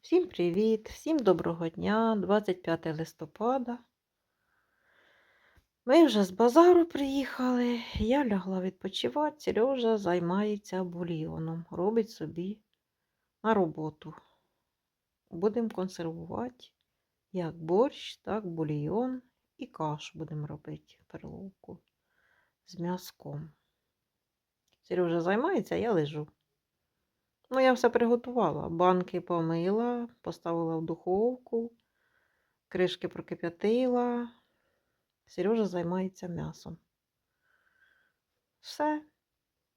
Всім привіт, всім доброго дня, 25 листопада. Ми вже з базару приїхали. Я лягла відпочивати. Сережа займається бульйоном, робить собі на роботу. Будемо консервувати як борщ, так бульйон і кашу будемо робити перловку з м'язком. Сережа займається, а я лежу. Ну, я все приготувала. Банки помила, поставила в духовку, кришки прокип'ятила. Сережа займається м'ясом. Все.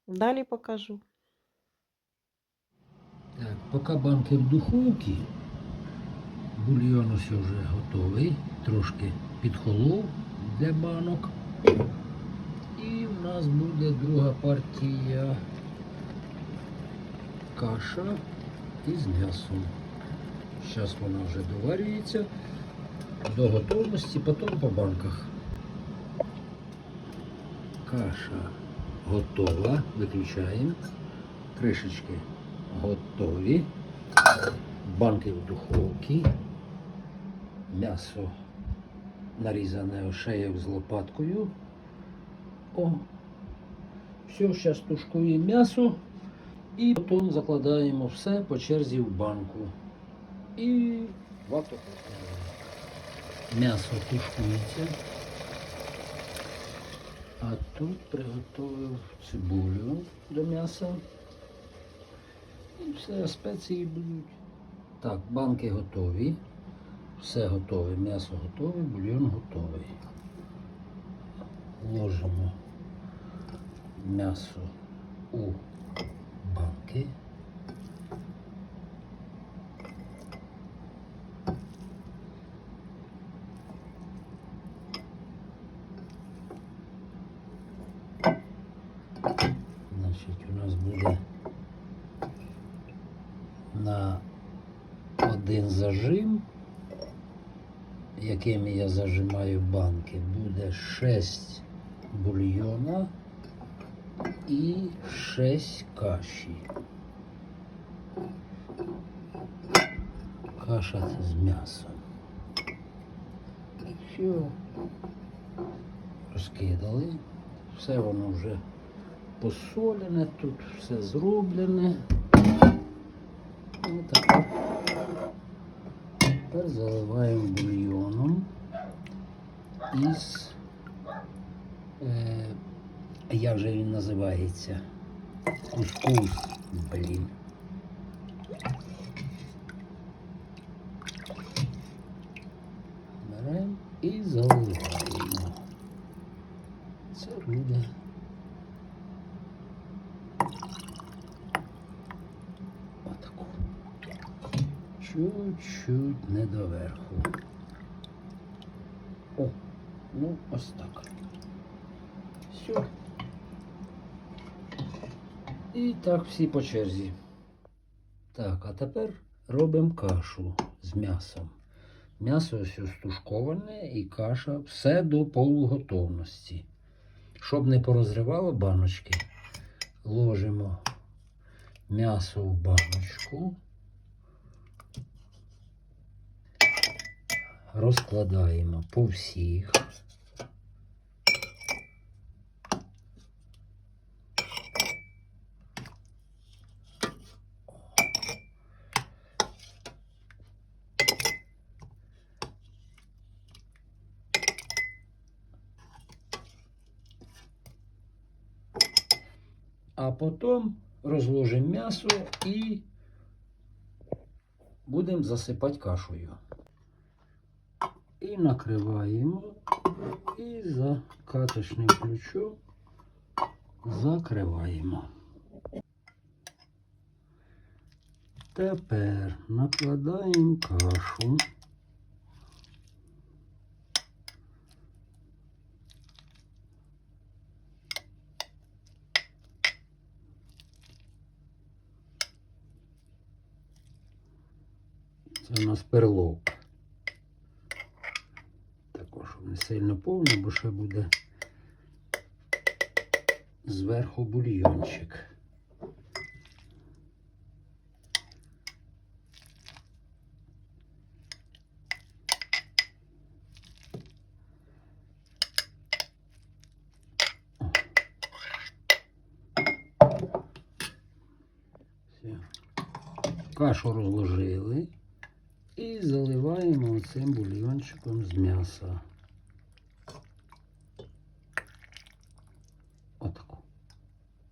Далі покажу. Так, поки банки в духовці, бульйон ось вже готовий, трошки підхолов для банок. І в нас буде друга партія каша із м'ясом. Зараз вона вже доварюється до готовності, потім по банках. Каша готова, виключаємо. Кришечки готові. Банки в духовці. М'ясо нарізане ошеєк з лопаткою. О. Все, зараз тушкуємо м'ясо і потім закладаємо все по черзі в банку. І вату. М'ясо тушкується. А тут приготував цибулю до м'яса. І все, спеції будуть. Так, банки готові. Все готове, м'ясо готове, бульйон готовий. Ложимо м'ясо у банки. Значить, у нас буде на один зажим, якими я зажимаю банки, буде 6 бульйона і 6 каші. Каша з м'ясом. Все. Розкидали. Все воно вже посолене, тут все зроблене. Отак. Тепер заливаємо бульйоном із, е, як же він називається? Кускус, блін. Беремо і заливаємо. Це буде. Отаку. Чуть-чуть не доверху. О, ну ось так. Все. І так всі по черзі. Так, а тепер робимо кашу з м'ясом. М'ясо ось стушковане і каша все до полуготовності. Щоб не порозривало баночки, ложимо м'ясо в баночку. розкладаємо по всіх. А потім розложимо м'ясо і будемо засипати кашею. І накриваємо і за каточним ключом закриваємо. Тепер накладаємо кашу. Це у нас перлок? Також не сильно повний, бо ще буде зверху бульйончик. Кашу розложили і заливаємо цим бульйончиком з м'яса. Отаку.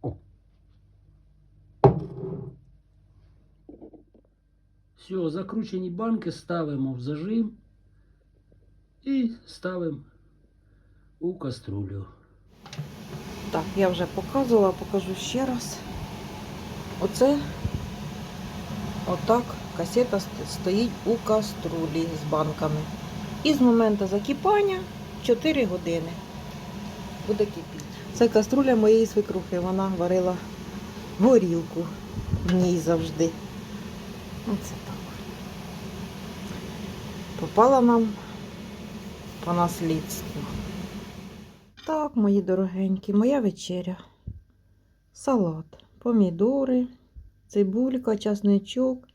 О. Все, закручені банки ставимо в зажим і ставимо у каструлю. Так, я вже показувала, покажу ще раз. Оце отак касета стоїть у каструлі з банками. І з моменту закипання 4 години буде кипіти. Це каструля моєї свекрухи. Вона варила горілку в ній завжди. Оце так. Попала нам по наслідству. Так, мої дорогенькі, моя вечеря. Салат, помідори, цибулька, часничок,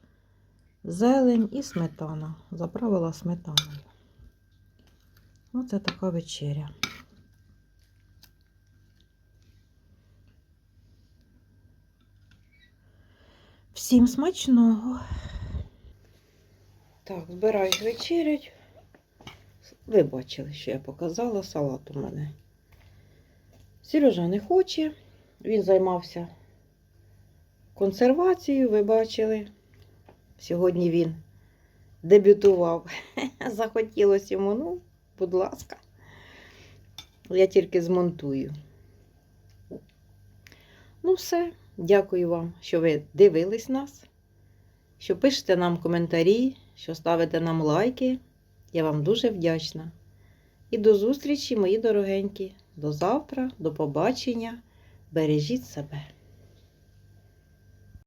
зелень і сметана. Заправила сметаною. Оце така вечеря. Всім смачного. Так, збираюсь вечерять. Ви бачили, що я показала салат у мене. Сережа не хоче. Він займався консервацією, ви бачили. Сьогодні він дебютував. Захотілося йому, ну, будь ласка. Я тільки змонтую. Ну, все. Дякую вам, що ви дивились нас, що пишете нам коментарі, що ставите нам лайки. Я вам дуже вдячна. І до зустрічі, мої дорогенькі. До завтра, до побачення. Бережіть себе.